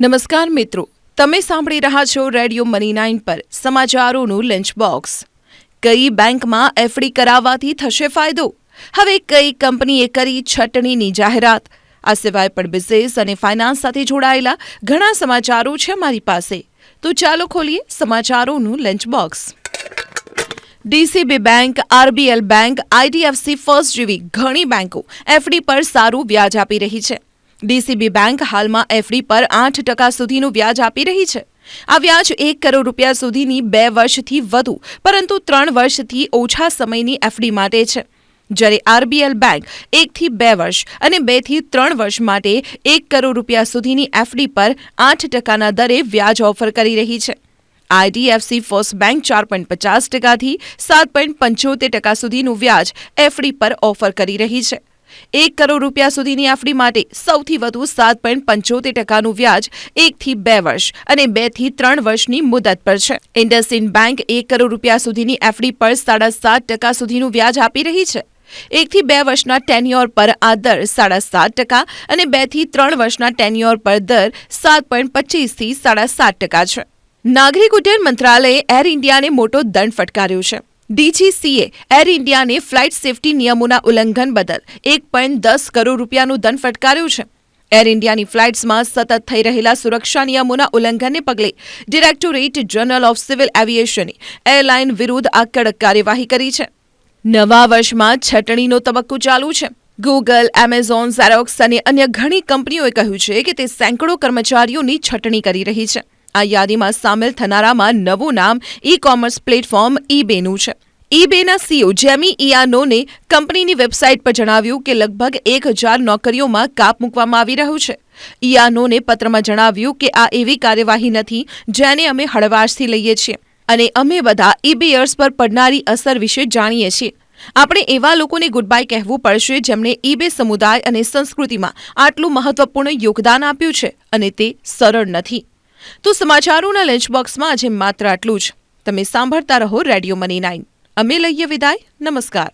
નમસ્કાર મિત્રો. તમે સાંભળી રહ્યા છો રેડિયો મની નાઇન પર સમાચારોનું લંચ બોક્સ કઈ બેંકમાં એફડી કરાવવાથી થશે ફાયદો? હવે કઈ કંપનીએ કરી છટણીની જાહેરાત? આ સિવાય પણ બિઝનેસ અને ફાઇનાન્સ સાથે જોડાયેલા ઘણા સમાચારો છે અમારી પાસે. તો ચાલો ખોલીએ સમાચારોનું lunch box DCB bank, RBL bank, IDFC, first જેવી ઘણી બેંકો એફડી પર સારું વ્યાજ આપી રહી છે. ડીસીબી બેંક હાલમાં એફડી પર આઠ ટકા સુધીનું વ્યાજ આપી રહી છે. આ વ્યાજ એક કરોડ રૂપિયા સુધીની બે વર્ષથી વધુ, પરંતુ ત્રણ વર્ષથી ઓછા સમયની એફડી માટે છે. જ્યારે આરબીએલ બેંક એકથી બે વર્ષ અને બેથી ત્રણ વર્ષ માટે એક કરોડ રૂપિયા સુધીની એફડી પર આઠ ટકાના દરે વ્યાજ ઓફર કરી રહી છે. આઈડીએફસી ફર્સ્ટ બેંક ચાર પોઈન્ટ પચાસ ટકાથી સાત પોઈન્ટ પંચોતેર ટકા સુધીનું વ્યાજ એફડી પર ઓફર કરી રહી છે. એક કરોડ રૂપિયા સુધીની એફડી માટે સૌથી વધુ સાત પોઈન્ટ પંચોતેર ટકાનું વ્યાજ એકથી બે વર્ષ અને બેથી ત્રણ વર્ષની મુદત પર છે. ઇન્ડસઇન્ડ બેંક એક કરોડ રૂપિયા સુધીની એફડી પર સાડા સાત ટકા સુધીનું વ્યાજ આપી રહી છે. એકથી બે વર્ષના ટેન્યોર પર આ દર સાડા સાત ટકા અને બેથી ત્રણ વર્ષના ટેન્યોર પર દર સાત પોઈન્ટ પચીસથી સાડા સાત ટકા છે. નાગરિક ઉડ્ડયન મંત્રાલયે એર ઇન્ડિયાને મોટો દંડ ફટકાર્યો છે. ડીજીસીએ એર ઇન્ડિયાને ફ્લાઇટ સેફટી નિયમોના ઉલ્લંઘન બદલ એક પોઈન્ટ દસ કરોડ રૂપિયાનું દંડ ફટકાર્યું છે. એર ઇન્ડિયાની ફ્લાઇટ્સમાં સતત થઈ રહેલા સુરક્ષા નિયમોના ઉલ્લંઘનને પગલે ડિરેક્ટોરેટ જનરલ ઓફ સિવિલ એવિએશને એરલાઇન વિરુદ્ધ આ કડક કાર્યવાહી કરી છે. નવા વર્ષમાં છટણીનો તબક્કો ચાલુ છે. ગૂગલ એમેઝોન ઝેરોક્સ અને અન્ય ઘણી કંપનીઓએ કહ્યું છે કે તે સેંકડો કર્મચારીઓની છટણી કરી રહી છે. આ યાદીમાં સામેલ થનારામાં નવું નામ ઈ કોમર્સ પ્લેટફોર્મ ઈબેનું છે. ઈબેના સીઓ જેમી ઇયાનોને કંપનીની વેબસાઇટ પર જણાવ્યું કે લગભગ એક હજાર નોકરીઓમાં કાપ મૂકવામાં આવી રહ્યું છે. ઇયાનોને પત્રમાં જણાવ્યું કે આ એવી કાર્યવાહી નથી જેને અમે હળવાશથી લઈએ છીએ અને અમે બધા ઈબેયર્સ પર પડનારી અસર વિશે જાણીએ છીએ. આપણે એવા લોકોને ગુડ બાય કહેવું પડશે જેમણે ઈબે સમુદાય અને સંસ્કૃતિમાં આટલું મહત્વપૂર્ણ યોગદાન આપ્યું છે અને તે સરળ નથી. તો સમાચારોના લંચ બોક્સમાં આજે માત્ર આટલું જ. તમે સાંભળતા રહો રેડિયો મની નાઇન અમે લઈએ વિદાય. નમસ્કાર.